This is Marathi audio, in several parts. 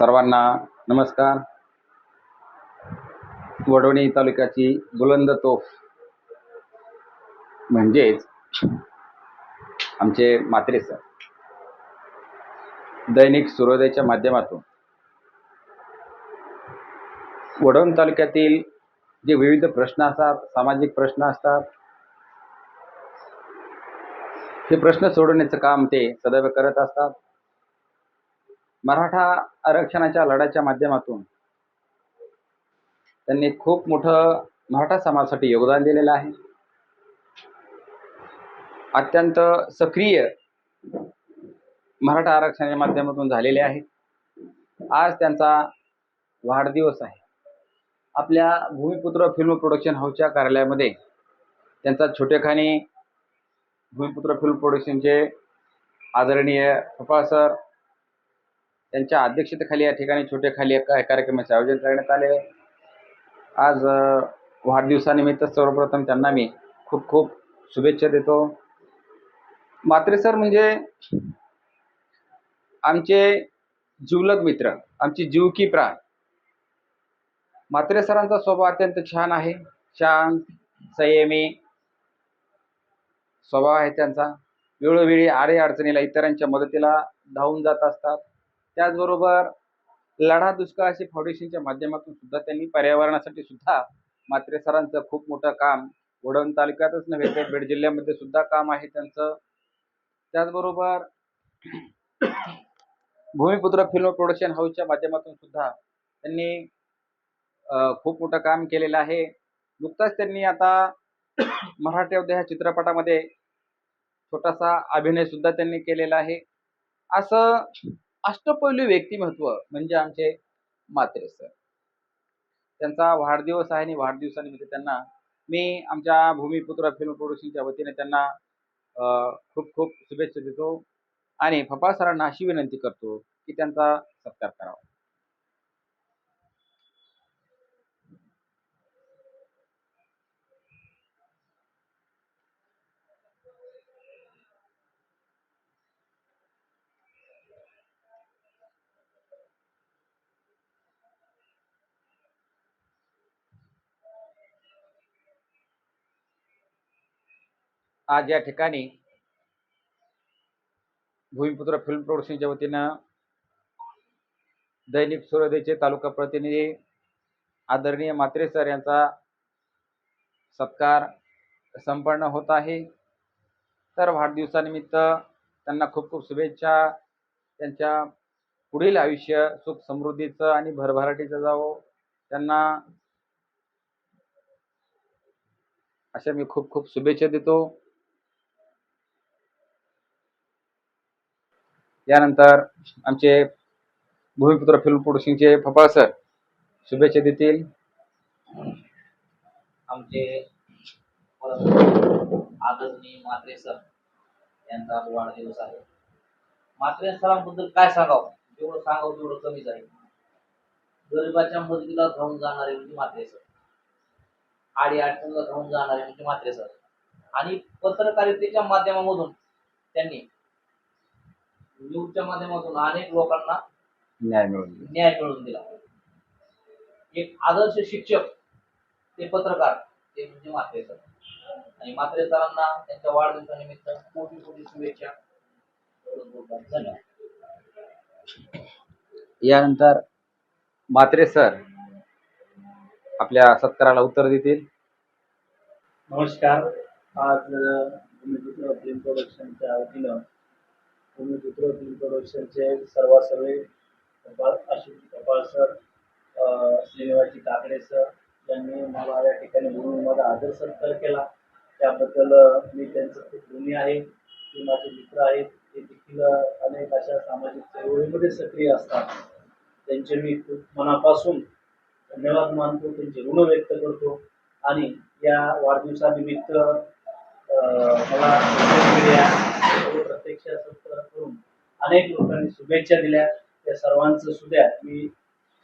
सर्वांना नमस्कार. वडवणी तालुक्याची बुलंद तोफ म्हणजेच आमचे मात्रे सर. दैनिक सूर्योदयच्या माध्यमातून वडवणी तालुक्यातील जे विविध प्रश्न असतात सामाजिक प्रश्न असतात हे प्रश्न सोडवण्याचं काम ते सदैव करत असतात. मराठा आरक्षणाच्या लढ्याच्या माध्यमातून त्यांनी खूप मोठं मराठा समाजासाठी योगदान दिलेलं आहे. अत्यंत सक्रिय मराठा आरक्षणाच्या माध्यमातून झालेले आहेत. आज त्यांचा वाढदिवस आहे. आपल्या भूमिपुत्र फिल्म प्रोडक्शन हाऊसच्या कार्यालयामध्ये त्यांचा छोटेखानी भूमिपुत्र फिल्म प्रोडक्शनचे आदरणीय गोपाळ सर त्यांच्या अध्यक्षतेखाली या ठिकाणी छोटेखाली एका कार्यक्रमाचे आयोजन करण्यात आले आज वाढदिवसानिमित्त सर्वप्रथम त्यांना मी खूप खूप शुभेच्छा देतो. मात्रे सर म्हणजे आमचे जिवलग मित्र आमची जीव की प्राण मात्रे सरांचा स्वभाव अत्यंत छान आहे. शांत संयमी स्वभाव आहे त्यांचा. वेळोवेळी आडे अडचणीला इतरांच्या मदतीला धावून जात असतात. त्याचबरोबर लढा दुष्काळाशी फाउंडेशनच्या माध्यमातून सुद्धा त्यांनी पर्यावरणासाठी सुद्धा मात्रे सरांचं खूप मोठं काम वडवण तालुक्यातच नव्हे तर बीड जिल्ह्यामध्ये सुद्धा काम आहे त्यांचं. त्याचबरोबर भूमिपुत्र फिल्म प्रोडक्शन हाऊसच्या माध्यमातून सुद्धा त्यांनी खूप मोठं काम केलेलं आहे. नुकताच त्यांनी आता मराठी ह्या चित्रपटामध्ये छोटासा अभिनय सुद्धा त्यांनी केलेला आहे. असं अष्टपैलू व्यक्तिमत्व म्हणजे आमचे मात्रे सर. त्यांचा वाढदिवस आहे आणि वाढदिवसानिमित्त त्यांना मी आमच्या भूमिपुत्र फिल्म प्रोडक्शनच्या वतीने त्यांना खूप खूप शुभेच्छा देतो आणि फपाळ सरांना अशी विनंती करतो की त्यांचा सत्कार करावा. आज या ठिकाणी भूमिपुत्र फिल्म प्रोडक्शनच्या वतीनं दैनिक सूर्योदयचे तालुका प्रतिनिधी आदरणीय मात्रे सर यांचा सत्कार संपन्न होत आहे. तर वाढदिवसानिमित्त त्यांना खूप खूप शुभेच्छा. त्यांच्या पुढील आयुष्य सुख समृद्धीचं आणि भरभराटीचं जावं. त्यांना अशा मी खूप खूप शुभेच्छा देतो. यानंतर आमचे भूमिपुत्र फिल्म प्रोडक्शनचे फपाळ सर शुभेच्छा देतील. आमचे आदरणीय मात्रे सर यांचा आज वाढदिवस आहे. मात्रे सरांबद्दल काय सांगावं? जेवढं सांगावं तेवढं कमीच आहे. गरिबाच्या मदतीला धावून जाणारे म्हणजे मात्रे सर. आडी अडचणीला धावून जाणारे म्हणजे मात्रे सर. आणि पत्रकारितेच्या माध्यमामधून त्यांनी न्यूजच्या माध्यमातून अनेक लोकांना न्याय मिळवून देईल. न्याय मिळवून दिला. एक आदर्श शिक्षक ते पत्रकार ते म्हणजे म्हात्रे सर. आणि म्हात्रे सरांना त्यांच्या वाढदिवसानिमित्त कोटी कोटी शुभेच्छा. धन्यवाद. यानंतर म्हात्रे सर आपल्या सत्काराला उत्तर देतील. नमस्कार. आज प्रोडक्शनच्या वतीनं भूमिपुत्र फिल्म प्रोडक्शनचे सर्वासर्वे कपाळ अशोक कपाळ सर श्रीनिवासजी काकडे सर यांनी मला या ठिकाणी बोलून माझा आदर सत्कार केला. त्याबद्दल मी त्यांचं खूप ऋणी आहे. ते माझे मित्र आहेत. ते देखील अनेक अशा सामाजिक चळवळीमध्ये सक्रिय असतात. त्यांचे मी खूप मनापासून धन्यवाद मानतो. त्यांचे ऋण व्यक्त करतो. आणि या वाढदिवसानिमित्त मला सोशल मीडिया व संकलन करून अनेक लोकांनी शुभेच्छा दिल्या. त्या सर्वांचं सुद्धा मी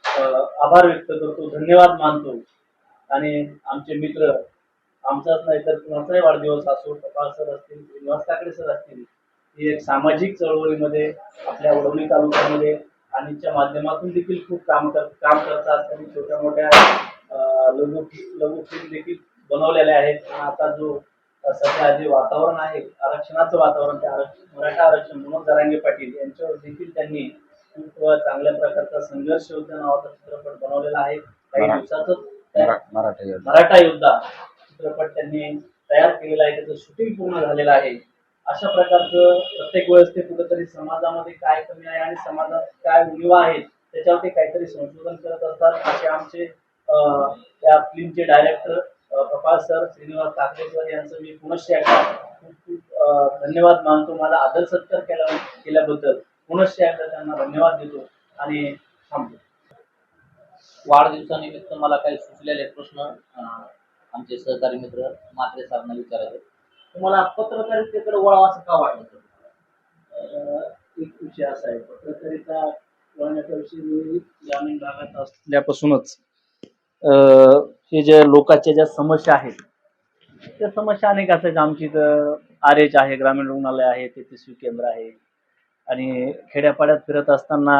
आभार व्यक्त करतो धन्यवाद मानतो. आणि आमचे मित्र आमचाच नाही तर कुणाचाही वाढदिवस असो कपाळ सर असतील श्रीनिवास काकडे सर असतील ही एक सामाजिक चळवळीमध्ये आपल्या वडवणी तालुक्यामध्ये आणि च्या माध्यमातून देखील खूप काम कर काम करतात. त्यांनी छोट्या मोठ्या लघु लघु फिल्म देखील बनवलेल्या आहेत. आता जो सध्या जे वातावरण आहे आरक्षणाचं वातावरण ते आरक्षण मराठा आरक्षण मनोज जरांगे पाटील यांच्यावर देखील त्यांनी खूप चांगल्या प्रकारचा संघर्ष योद्धा नावाचा चित्रपट बनवलेला आहे. काही दिवसातच मराठी योद्धा. चित्रपट त्यांनी तयार केलेला आहे त्याचं शूटिंग पूर्ण झालेलं आहे. अशा प्रकारचं प्रत्येक वेळेस ते कुठेतरी समाजामध्ये काय कमी आहे आणि समाजात काय उणीवा आहेत त्याच्यावरती काहीतरी संशोधन करत असतात. असे आमचे त्या फिल्मचे director Kapal sir Shrinivas Thackeray sir यांचं मी पुनश्च एकदा खूप खूप धन्यवाद मानतो. माझा आदर सत्कार केला केल्याबद्दल पुनश्च एकदा त्यांना धन्यवाद देतो आणि थांबतो. वाढदिवसानिमित्त मला काही सुचलेले प्रश्न आमचे सहकारी मित्र मात्रे साहेबांना विचारायचे तुम्हाला पत्रकारितेकडे वळावं असं का वाटलं एक विषय असा आहे पत्रकारिता वळण्याचा विषय मी ग्रामीण भागात असल्यापासूनच हे जे लोकांच्या ज्या समस्या आहेत त्या समस्या अनेक असायच्या आमची इथं आर एच आहे ग्रामीण रुग्णालय आहे तेहतीसवी केंद्र आहे. आणि खेड्यापाड्यात फिरत असताना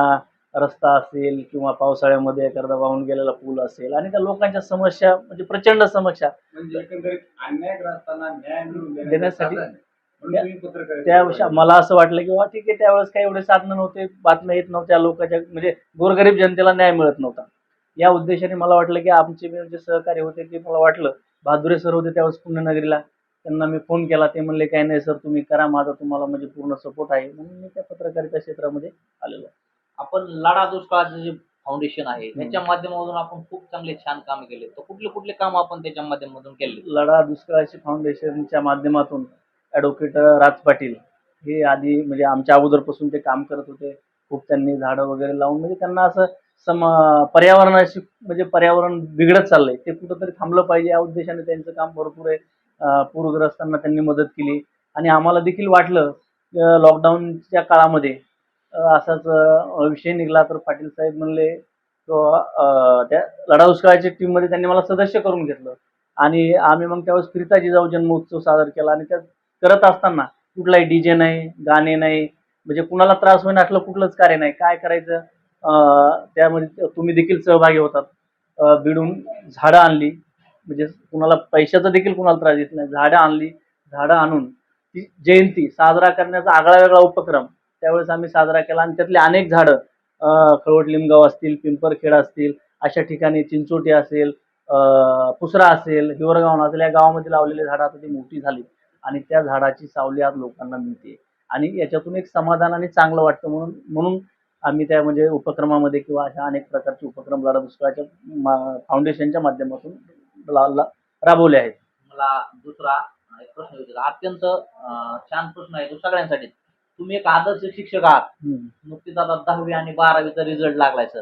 रस्ता असेल किंवा पावसाळ्यामध्ये एखादा वाहून गेलेला पूल असेल आणि त्या लोकांच्या समस्या म्हणजे प्रचंड समस्या म्हणजे देण्यासाठी त्याविषयी करता. मला असं वाटलं की वा ठीक आहे त्यावेळेस काही एवढे साधनं नव्हते बातम्या येत नव्हत्या लोकांच्या म्हणजे गोरगरीब जनतेला न्याय मिळत नव्हता. या उद्देशाने मला वाटलं की आमचे जे सहकारी होते ते मला वाटलं बहादुरे सर होते त्यावेळेस पुण्यनगरीला त्यांना मी फोन केला ते म्हणले काही नाही सर तुम्ही करा माझा तुम्हाला म्हणजे पूर्ण सपोर्ट आहे. म्हणून मी त्या पत्रकारिता क्षेत्रामध्ये आलेलो आहे. आपण लढा दुष्काळाचं जे फाउंडेशन आहे त्याच्या माध्यमातून आपण खूप चांगले छान काम केले. तर कुठले कुठले काम आपण त्याच्या माध्यमातून केले? लढा दुष्काळाची फाउंडेशनच्या माध्यमातून ॲडव्होकेट राज पाटील हे आधी म्हणजे आमच्या अगोदरपासून ते काम करत होते. खूप त्यांनी झाडं वगैरे लावून म्हणजे त्यांना असं सम पर्यावरणाशी म्हणजे पर्यावरण बिघडत चाललंय. ते कुठंतरी थांबलं पाहिजे या उद्देशाने त्यांचं काम भरपूर आहे. पूरग्रस्तांना त्यांनी मदत केली. आणि आम्हाला देखील वाटलं लॉकडाऊनच्या काळामध्ये असाच विषय निघाला तर पाटील साहेब म्हणले किंवा त्या लढा दुष्काळाच्या टीममध्ये त्यांनी मला सदस्य करून घेतलं. आणि आम्ही मग त्यावेळेस फिरता जिजाऊ जन्मोत्सव सादर केला. आणि त्यात करत असताना कुठलाही डीजे नाही गाणे नाही म्हणजे कुणाला त्रास होईन असलं कुठलंच कार्य नाही. काय करायचं? त्यामध्ये तुम्ही देखील सहभागी होतात. बिडून झाडं आणली. म्हणजे कुणाला पैशाचा देखील कुणाला त्रास येत नाही. झाडं आणली झाडं आणून ती जयंती साजरा करण्याचा आगळा वेगळा उपक्रम. त्यावेळेस आम्ही साजरा केला आणि त्यातले अनेक झाडं खळवट लिमगाव असतील पिंपरखेडा असतील अशा ठिकाणी चिंचोटी असेल पुसरा असेल हिवरगाव असेल या गावामध्ये लावलेले झाडं आता ती मोठी झाली. आणि त्या झाडाची सावली आज लोकांना मिळते. आणि याच्यातून एक समाधान आणि चांगलं वाटतं म्हणून म्हणून आम्ही त्या म्हणजे उपक्रमामध्ये किंवा अशा अनेक प्रकारचे उपक्रम लढा दुष्काळाच्या मा- फाउंडेशनच्या माध्यमातून ला- ला- राबवले आहेत. मला दुसरा अं, एक प्रश्न विचारला अत्यंत अं, छान प्रश्न आहे तो सगळ्यांसाठी. तुम्ही एक आदर्श शिक्षक आहात. हम्म. नुकतीच आता दहावी आणि बारावीचा रिझल्ट लागलाय सर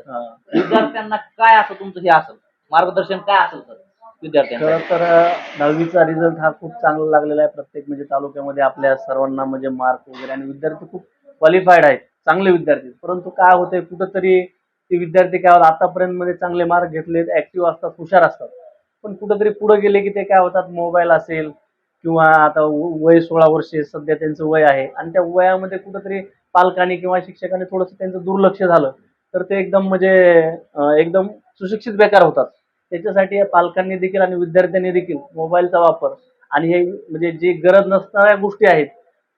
विद्यार्थ्यांना काय असं तुमचं हे असेल? मार्गदर्शन काय असेल सर विद्यार्थ्यांना खरं तर दहावीचा रिझल्ट हा खूप चांगला लागलेला आहे. प्रत्येक म्हणजे तालुक्यामध्ये आपल्या सर्वांना म्हणजे मार्क वगैरे आणि विद्यार्थी खूप क्वालिफाईड आहेत. चांगले विद्यार्थी परंतु काय होतंय कुठंतरी ते विद्यार्थी काय होतात आतापर्यंत मध्ये चांगले मार्क घेतलेत ऍक्टिव्ह असतात हुशार असतात. पण कुठंतरी पुढे गेले की ते काय होतात मोबाईल असेल किंवा आता व- वय सोळा वर्षे सध्या त्यांचं वय आहे. आणि त्या वयामध्ये कुठंतरी पालकांनी किंवा शिक्षकांनी थोडंसं त्यांचं दुर्लक्ष झालं तर ते एकदम म्हणजे एकदम सुशिक्षित बेकार होतात. त्याच्यासाठी या पालकांनी देखील आणि विद्यार्थ्यांनी देखील मोबाईलचा वापर. आणि हे म्हणजे जे गरज नसणाऱ्या गोष्टी आहेत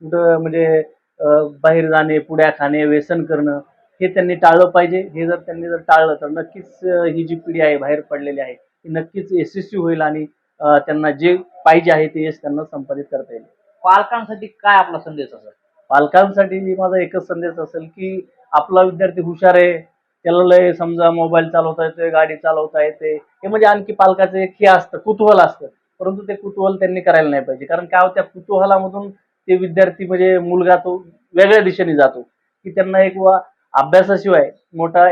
कुठं म्हणजे बाहेर जाणे पुड्या खाणे व्यसन करणं हे त्यांनी टाळलं पाहिजे. हे जर त्यांनी जर टाळलं तर नक्कीच ही जी पिढी आहे बाहेर पडलेली आहे ती नक्कीच यशस्वी होईल आणि त्यांना जे पाहिजे आहे ते यश त्यांना संपादित करता येईल. पालकांसाठी काय आपला संदेश असेल? पालकांसाठी माझा एकच संदेश असेल की आपला विद्यार्थी हुशार आहे त्याला लय समजा मोबाईल चालवता येते गाडी चालवता येते. हे म्हणजे आणखी पालकाचं एक हे असतं कुतूहल असतं. परंतु ते कुतूहल त्यांनी करायला नाही पाहिजे. कारण काय होतं, त्या कुतूहलामधून ते विद्यार्थी म्हणजे मुलगा तो वेगळ्या दिशेने जातो. की त्यांना एक वा अभ्यासाशिवाय मोठा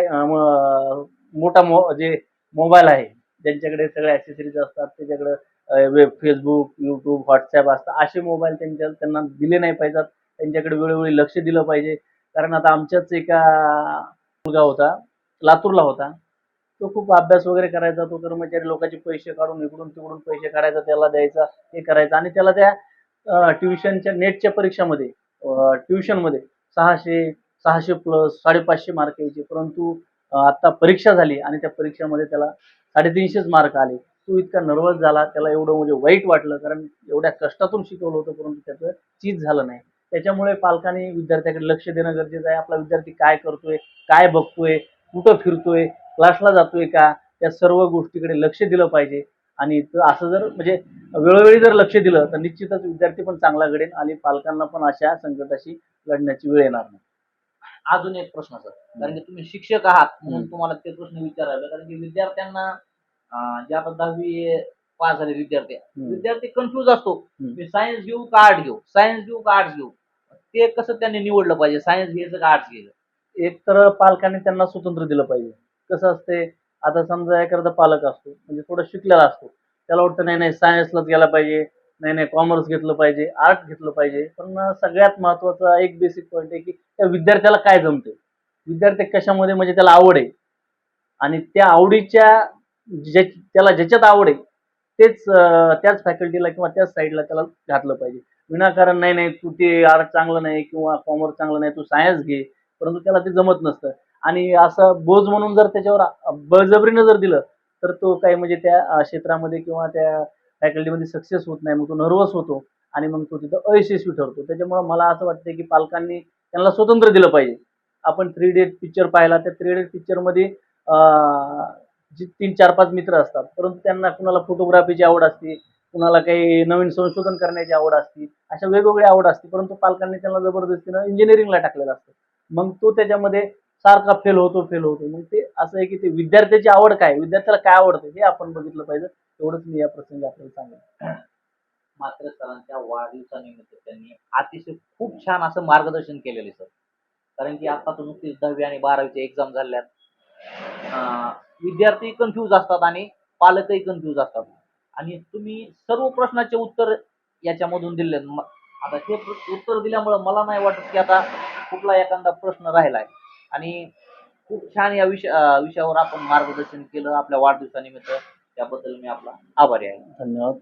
मोठा मो जे मोबाईल आहे ज्यांच्याकडे सगळे ॲक्सेसरीज असतात त्याच्याकडे वेब फेसबुक यूट्यूब व्हॉट्सॲप असतात असे मोबाईल त्यांच्या त्यांना दिले नाही पाहिजेत. त्यांच्याकडे वेळोवेळी लक्ष दिलं पाहिजे. कारण आता आमच्याच एका मुलगा होता लातूरला होता. तो खूप अभ्यास वगैरे करायचा तो कर्मचारी लोकांचे पैसे काढून इकडून तिकडून पैसे काढायचा त्याला द्यायचा हे करायचा. आणि त्याला त्या ट्युशनच्या नेटच्या परीक्षामध्ये ट्युशनमध्ये सहाशे सहाशे प्लस साडेपाचशे मार्क यायचे. परंतु आत्ता परीक्षा झाली आणि त्या परीक्षेमध्ये त्याला साडेतीनशेच मार्क आले. तो इतका नर्वस झाला त्याला एवढं म्हणजे वाईट वाटलं कारण एवढ्या कष्टातून शिकवलं होतं परंतु त्याचं चीज झालं नाही. त्याच्यामुळे पालकांनी विद्यार्थ्याकडे लक्ष देणं गरजेचं आहे. आपला विद्यार्थी काय करतोय काय बघतोय कुठं फिरतोय क्लासला जातोय का त्या सर्व गोष्टीकडे लक्ष दिलं पाहिजे. आणि असं जर म्हणजे वेळोवेळी जर लक्ष दिलं तर निश्चितच विद्यार्थी पण चांगला घडेल आणि पालकांना पण अशा संकटाशी लढण्याची वेळ येणार नाही. अजून एक प्रश्न सर कारण की तुम्ही शिक्षक आहात म्हणून. तुम्हाला ते प्रश्न विचारावे कारण की विद्यार्थ्यांना अं, जे आता दहावी पास झाले विद्यार्थी. विद्यार्थी कन्फ्युज असतो. मी सायन्स घेऊ का आर्ट घेऊ? सायन्स घेऊ का आर्ट्स घेऊ? ते कसं त्यांनी निवडलं पाहिजे? सायन्स घ्यायचं का आर्ट्स घ्यायचं? एक तर पालकांनी त्यांना स्वतंत्र दिलं पाहिजे. कसं असते आता समजा एखादा पालक असतो म्हणजे थोडं शिकलेला असतो त्याला वाटतं नाही नाही सायन्सलाच गेला पाहिजे नाही नाही कॉमर्स घेतलं पाहिजे आर्ट घेतलं पाहिजे. पण सगळ्यात महत्त्वाचा एक बेसिक पॉईंट आहे की त्या विद्यार्थ्याला काय जमते विद्यार्थी कशामध्ये म्हणजे त्याला आवड आहे. आणि त्या आवडीच्या ज्या त्याला ज्याच्यात आवड आहे तेच त्याच फॅकल्टीला किंवा त्याच साईडला त्याला घातलं पाहिजे. विनाकारण नाही नाही तू ते आर्ट चांगलं नाही किंवा कॉमर्स चांगलं नाही तू सायन्स घे. परंतु त्याला ते जमत नसतं. आणि असं बोज म्हणून जर त्याच्यावर बळजबरीनं जर दिलं तर तो काही म्हणजे त्या क्षेत्रामध्ये किंवा त्या फॅकल्टीमध्ये सक्सेस होत नाही मग तो नर्वस होतो आणि मग तो तिथं अयशस्वी ठरतो. त्याच्यामुळं मला असं वाटतं की पालकांनी त्यांना स्वतंत्र दिलं पाहिजे. आपण थ्री डेट पिक्चर पाहिला त्या थ्री डेट पिक्चरमध्ये जे तीन चार पाच मित्र असतात परंतु त्यांना कुणाला फोटोग्राफीची आवड असते कुणाला काही नवीन संशोधन करण्याची आवड असते अशा वेगवेगळ्या आवड असते परंतु पालकांनी त्यांना जबरदस्तीनं इंजिनिअरिंगला टाकलेलं असतं. मग तो त्याच्यामध्ये सारखा फेल होतो फेल होतो. मग ते असं आहे की ते विद्यार्थ्याची आवड काय विद्यार्थ्याला काय आवडतं? हे आपण बघितलं पाहिजे. एवढंच मी या प्रसंगी आपल्याला सांगेन. मात्र सरांच्या वाढदिवसानिमित्त त्यांनी अतिशय खूप छान असं मार्गदर्शन केलेलं आहे सर. कारण की आता तर नुकतीच दहावी आणि बारावीच्या एक्झाम झाल्यात. विद्यार्थी कन्फ्यूज असतात आणि पालकही कन्फ्यूज असतात. आणि तुम्ही सर्व प्रश्नाचे उत्तर याच्यामधून दिले आता हे उत्तर दिल्यामुळं मला नाही वाटत की आता कुठला एखादा प्रश्न राहिलाय. आणि खूप छान या विषय विषयावर आपण मार्गदर्शन केलं आपल्या वाढदिवसानिमित्त. त्याबद्दल मी आपला आभारी आहे. धन्यवाद.